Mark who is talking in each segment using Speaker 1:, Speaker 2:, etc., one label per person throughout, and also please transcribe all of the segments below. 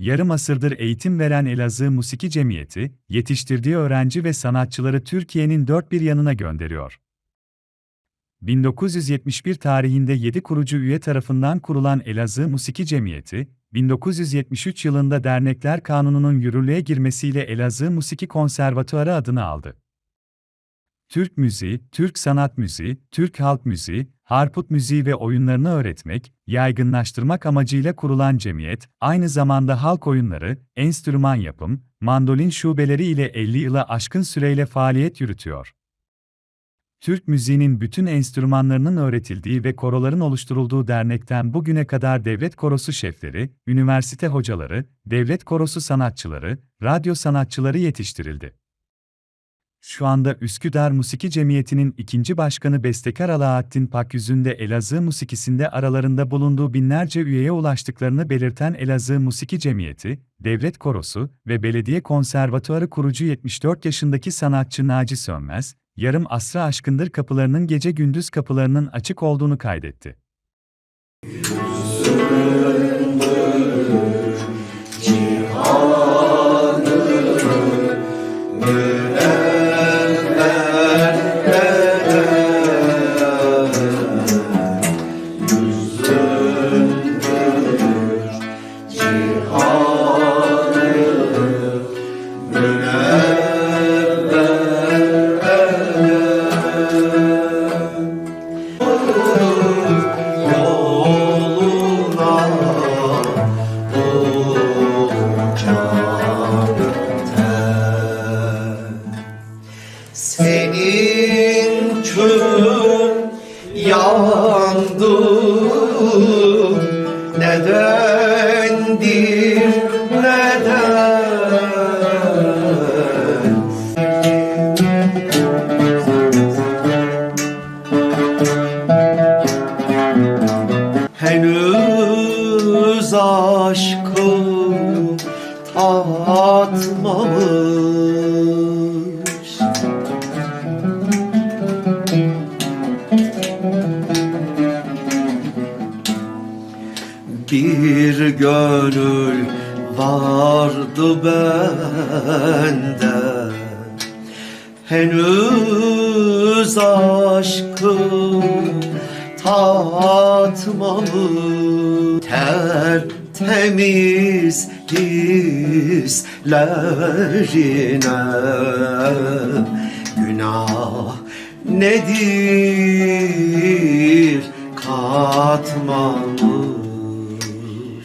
Speaker 1: yarım asırdır eğitim veren Elazığ Musiki Cemiyeti, yetiştirdiği öğrenci ve sanatçıları Türkiye'nin dört bir yanına gönderiyor. 1971 tarihinde 7 kurucu üye tarafından kurulan Elazığ Musiki Cemiyeti, 1973 yılında Dernekler Kanunu'nun yürürlüğe girmesiyle Elazığ Musiki Konservatuarı adını aldı. Türk müziği, Türk sanat müziği, Türk halk müziği, harput müziği ve oyunlarını öğretmek, yaygınlaştırmak amacıyla kurulan cemiyet, aynı zamanda halk oyunları, enstrüman yapım, mandolin şubeleri ile 50 yıla aşkın süreyle faaliyet yürütüyor. Türk müziğinin bütün enstrümanlarının öğretildiği ve koroların oluşturulduğu dernekten bugüne kadar devlet korosu şefleri, üniversite hocaları, devlet korosu sanatçıları, radyo sanatçıları yetiştirildi. Şu anda Üsküdar Musiki Cemiyeti'nin ikinci başkanı Bestekar Alaaddin Pakyüz'ün de Elazığ musikisinde aralarında bulunduğu binlerce üyeye ulaştıklarını belirten Elazığ Musiki Cemiyeti, Devlet Korosu ve Belediye Konservatuarı kurucu 74 yaşındaki sanatçı Naci Sönmez, yarım asra aşkındır kapılarının gece gündüz kapılarının açık olduğunu kaydetti.
Speaker 2: Senin körün yandı. Nedendir neden? Henüz aşkı tatmamış Bir gönül vardı bende. Henüz aşkı tatmamış Tertemiz hislerine. Günah nedir katmamış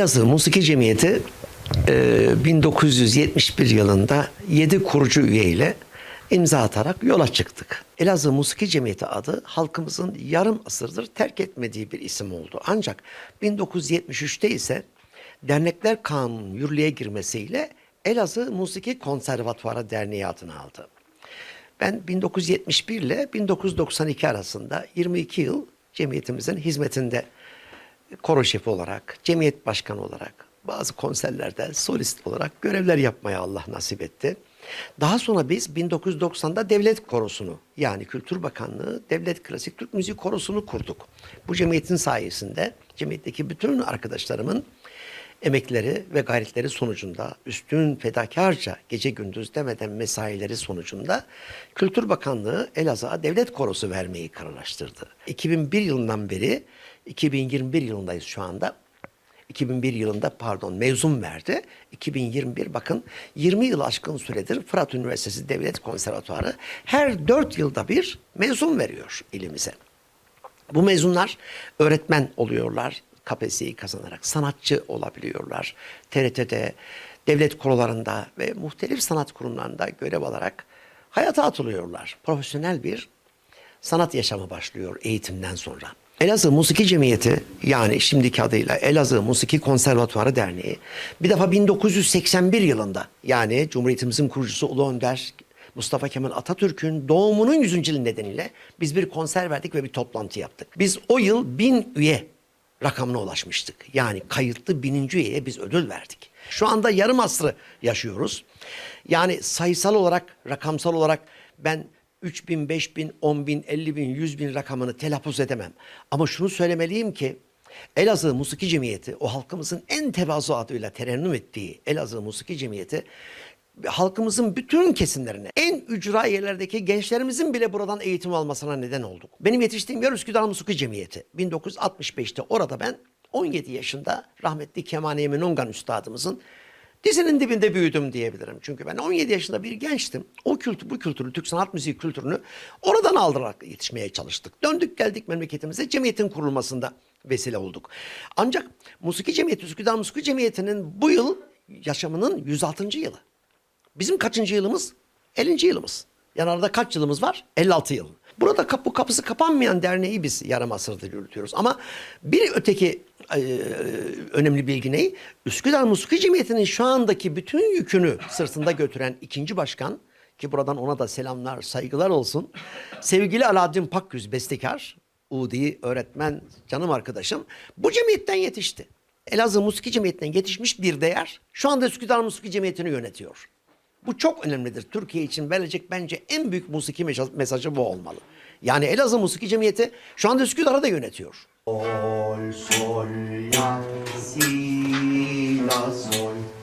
Speaker 2: Elazığ Musiki Cemiyeti e, 1971 yılında 7 kurucu üyeyle imza atarak yola çıktık. Elazığ Musiki Cemiyeti adı halkımızın yarım asırdır terk etmediği bir isim oldu. Ancak 1973'te ise Dernekler Kanunu yürürlüğe girmesiyle Elazığ Musiki Konservatuarı Derneği adını aldı. Ben 1971 ile 1992 arasında 22 yıl cemiyetimizin hizmetinde koro şefi olarak, cemiyet başkanı olarak, bazı konserlerde solist olarak görevler yapmaya Allah nasip etti. Daha sonra biz 1990'da devlet korosunu yani Kültür Bakanlığı Devlet Klasik Türk Müziği Korosunu kurduk. Bu cemiyetin sayesinde cemiyetteki bütün arkadaşlarımın emekleri ve gayretleri sonucunda üstün fedakarca gece gündüz demeden mesaileri sonucunda Kültür Bakanlığı Elazığ'a devlet korosu vermeyi kararlaştırdı. 2001 yılından beri 2021 yılındayız şu anda. 2001 yılında pardon mezun verdi. 2021 bakın 20 yıl aşkın süredir Fırat Üniversitesi Devlet Konservatuarı her 4 yılda bir mezun veriyor ilimize. Bu mezunlar öğretmen oluyorlar. KPSS'yi kazanarak sanatçı olabiliyorlar. TRT'de, devlet korolarında ve muhtelif sanat kurumlarında görev alarak hayata atılıyorlar. Profesyonel bir sanat yaşamı başlıyor eğitimden sonra. Elazığ Musiki Cemiyeti yani şimdiki adıyla Elazığ Musiki Konservatuarı Derneği bir defa 1981 yılında yani Cumhuriyetimizin kurucusu Ulu Önder Mustafa Kemal Atatürk'ün doğumunun 100. yılı nedeniyle biz bir konser verdik ve bir toplantı yaptık. Biz o yıl bin üye rakamına ulaşmıştık. Yani kayıtlı bininci üyeye biz ödül verdik. Şu anda yarım asrı yaşıyoruz. Yani sayısal olarak, rakamsal olarak ben 3 bin, 5 bin, 10 bin, 50 bin, 100 bin rakamını telaffuz edemem. Ama şunu söylemeliyim ki Elazığ Musiki Cemiyeti o halkımızın en tevazu adıyla terennüm ettiği Elazığ Musiki Cemiyeti halkımızın bütün kesimlerine, en ücra yerlerdeki gençlerimizin bile buradan eğitim almasına neden olduk. Benim yetiştiğim yer Üsküdar Musiki Cemiyeti. 1965'te orada ben 17 yaşında rahmetli Kemane Emin Ongan Üstadımızın dizinin dibinde büyüdüm diyebilirim. Çünkü ben 17 yaşında bir gençtim. O kültür, bu kültürü, Türk sanat müziği kültürünü oradan aldırarak yetişmeye çalıştık. Döndük geldik memleketimize, cemiyetin kurulmasında vesile olduk. Ancak Musiki Cemiyeti, Üsküdar Musiki Cemiyeti'nin bu yıl yaşamının 106. yılı. Bizim kaçıncı yılımız? 50. yılımız. Yani arada kaç yılımız var? 56 yıl. Burada kapı kapısı kapanmayan derneği biz yarım asırdır yürütüyoruz. Ama bir öteki önemli bilgi ne? Üsküdar Musiki Cemiyeti'nin şu andaki bütün yükünü sırtında götüren ikinci başkan ki buradan ona da selamlar, saygılar olsun. Sevgili Alaaddin Pakgüz bestekar, Udi öğretmen, canım arkadaşım bu cemiyetten yetişti. Elazığ Musiki Cemiyeti'nden yetişmiş bir değer şu anda Üsküdar Musiki Cemiyeti'ni yönetiyor. Bu çok önemlidir. Türkiye için verecek bence en büyük musiki mesajı bu olmalı. Yani Elazığ Musiki Cemiyeti şu anda Üsküdar'ı da yönetiyor.
Speaker 3: Sol, sol, la, si, la, sol.